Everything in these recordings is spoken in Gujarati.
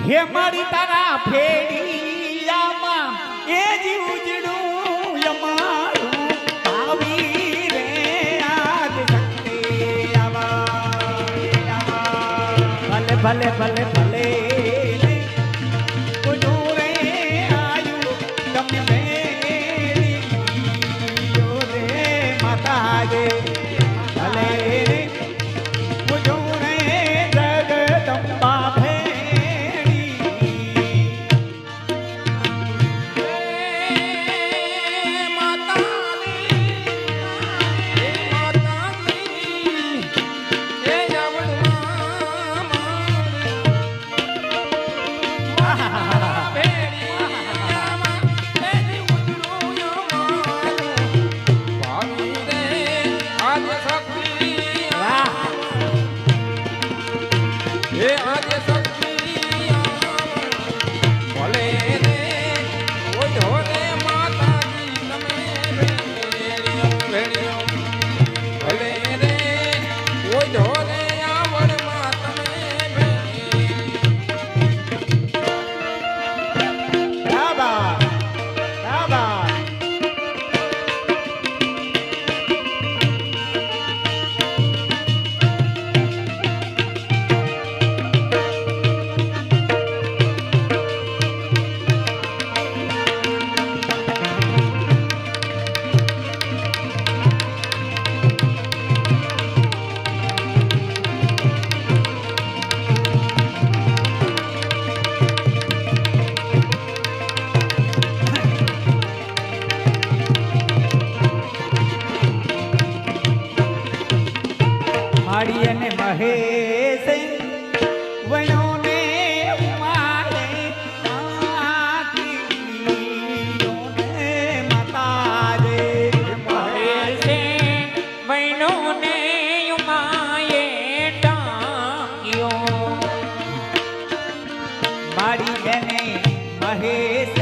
હે મારી તારા ફેડિયામાં એ જીવ ઉજડું અમારું આવી રે આજ શક્તિ આવા. ભલે ભલે ભલે ભલે Yeah. એ આ દેશ વાડી અને મહેશ વણો ને મારે માતા રે મહેશ વણો ને માએ ટાંક્યો મારી અને મહેશ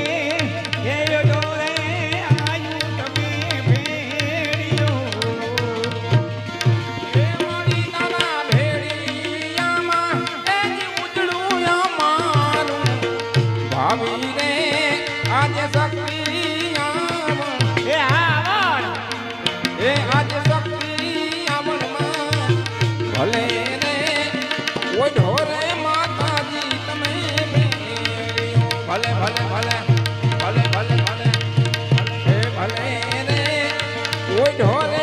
ঢোলে